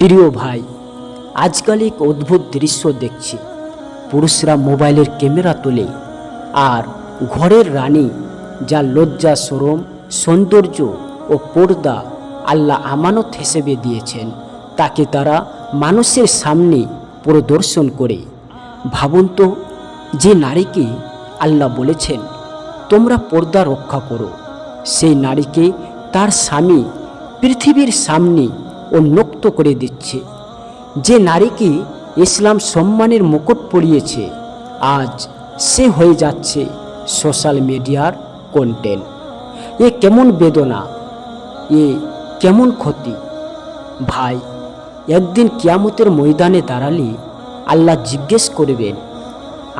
প্রিয় ভাই, আজকাল এক অদ্ভুত দৃশ্য দেখছি। পুরুষরা মোবাইলের ক্যামেরা তোলে আর ঘরের রানী যা লজ্জা সরম সৌন্দর্য ও পর্দা আল্লাহ আমানত হিসেবে দিয়েছেন, তাকে তারা মানুষের সামনে প্রদর্শন করে। ভাবুন তো, যে নারীকে আল্লাহ বলেছেন, তোমরা পর্দা রক্ষা করো। সেই নারীকে তার স্বামী পৃথিবীর সামনে উন্মুক্ত করে দিচ্ছে। যে নারীকে ইসলাম সম্মানের মুকুট পরিয়েছে, আজ সে হয়ে যাচ্ছে সোশ্যাল মিডিয়ার কন্টেন্ট এ কেমন বেদনা, এ কেমন ক্ষতি। ভাই, একদিন কিয়ামতের ময়দানে দাঁড়ালে আল্লাহ জিজ্ঞেস করবেন,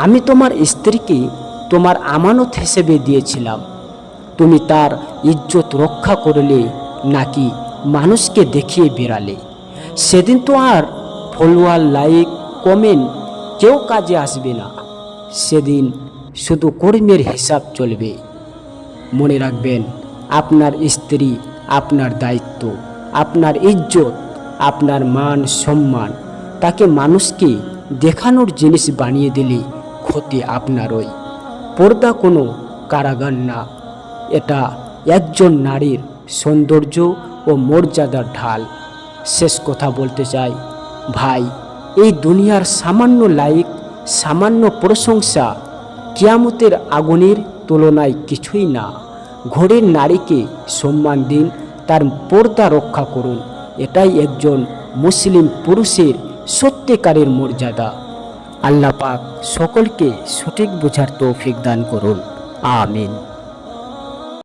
আমি তোমার স্ত্রীকে তোমার আমানত হিসেবে দিয়েছিলাম। তুমি তার ইজ্জত রক্ষা করলে নাকি মানুষকে দেখিয়ে বেড়ালে? সেদিন তো আর ফলোয়ার, লাইক, কমেন্ট কেউ কাজে আসবে না। সেদিন শুধু কর্মের হিসাব চলবে। মনে রাখবেন, আপনার স্ত্রী আপনার দায়িত্ব, আপনার ইজ্জত, আপনার মান সম্মান, তাকে মানুষকে দেখানোর জিনিস বানিয়ে দিলে ক্ষতি আপনারই। পর্দা কোনো কারাগার না। এটা একজন নারীর সৌন্দর্য ও মর্যাদার ঢাল। শেষ কথা বলতে চাই। ভাই, এই দুনিয়ার সামান্য লাইক, সামান্য প্রশংসা কিয়ামতের আগুনের তুলনায় কিছুই না। ঘোরের নারীকে সম্মান দিন, তার পর্দা রক্ষা করুন। এটাই একজন মুসলিম পুরুষের সত্যিকারের মর্যাদা। আল্লাহ পাক সকলকে সঠিক বোঝার তৌফিক দান করুন। আমিন।